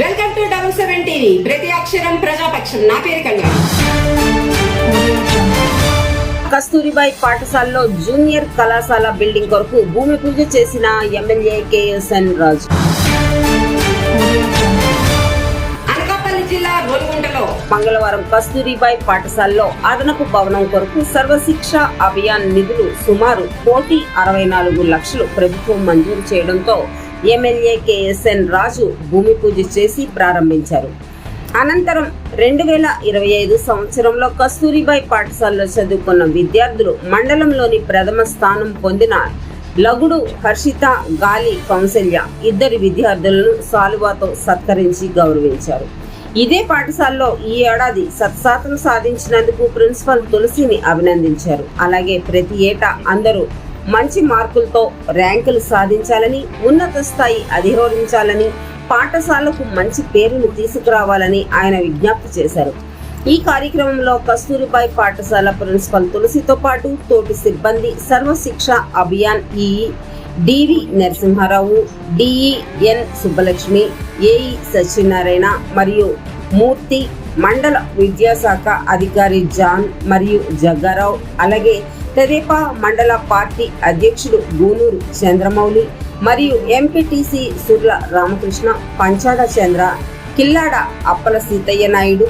Welcome to double seven TV. ప్రతి అక్షరం ప్రజాపక్షం. నా పేరు కళ్యాణ్ కస్తూరిబాయి పాఠశాలలో జూనియర్ కళాశాల బిల్డింగ్ కొరకు భూమి పూజ చేసిన ఎమ్మెల్యే కేఎస్ఎన్ రాజు. అనకాపల్లి జిల్లా మంగళవారం కస్తూరిబాయి పాఠశాలలో అదనపు భవనం కొరకు సర్వశిక్ష అభియాన్ నిధులు సుమారు కోటి అరవై నాలుగు లక్షలు ప్రభుత్వం మంజూరు చేయడంతో ఎమ్మెల్యే కేఎస్ఎన్ రాజు భూమి పూజ చేసి ప్రారంభించారు. అనంతరం రెండు వేల ఇరవై ఐదు సంవత్సరంలో కస్తూరిబాయి పాఠశాలలో చదువుకున్న విద్యార్థులు మండలంలోని ప్రథమ స్థానం పొందిన లగుడు హర్షిత గాలి కౌన్సిల్య ఇద్దరి విద్యార్థులను సాలువాతో సత్కరించి గౌరవించారు. ఇదే పాఠశాలలో ఈ ఏడాది సత్సాతం సాధించినందుకు ప్రిన్సిపల్ తులసిని అభినందించారు. అలాగే ప్రతి ఏటా అందరూ మంచి మార్కులతో ర్యాంకులు సాధించాలని ఉన్నత స్థాయి అధిరోహించాలని పాఠశాలకు మంచి పేరును తీసుకురావాలని ఆయన విజ్ఞప్తి చేశారు. ఈ కార్యక్రమంలో కస్తూరిబాయి పాఠశాల ప్రిన్సిపల్ తులసితో పాటు తోటి సిబ్బంది Sarva Shiksha Abhiyan EE DV Narasimha Rao DEN Subbalakshmi AE Satyanarayana మరియు మూర్తి మండల విద్యాశాఖ అధికారి జాన్ మరియు జగ్గారావు అలాగే తెదేపా మండల పార్టీ అధ్యక్షుడు గూనూరు చంద్రమౌళి మరియు MPTC Surla Ramakrishna Panchada Chandra Killada Appala Seethaiah Naidu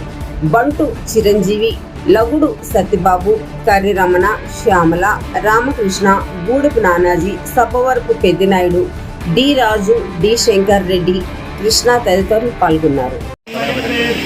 Bantu Chiranjeevi Lagudu Satyababu Karriramana Shyamala Ramakrishna Gudupu Nanaji Sabbavarapu Peddinaidu D Raju D Shankar Reddy Krishna తదితరులు పాల్గొన్నారు.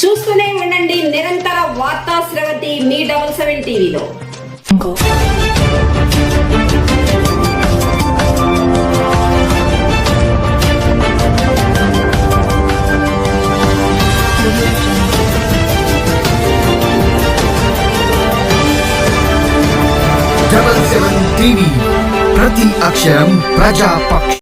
చూస్తూనే ఉండండి నిరంతర వార్తా శ్రవతి మీ డబల్ సెవెన్ టీవీలో. డబల్ సెవెన్ టీవీ ప్రతి అక్షరం ప్రజాపక్ష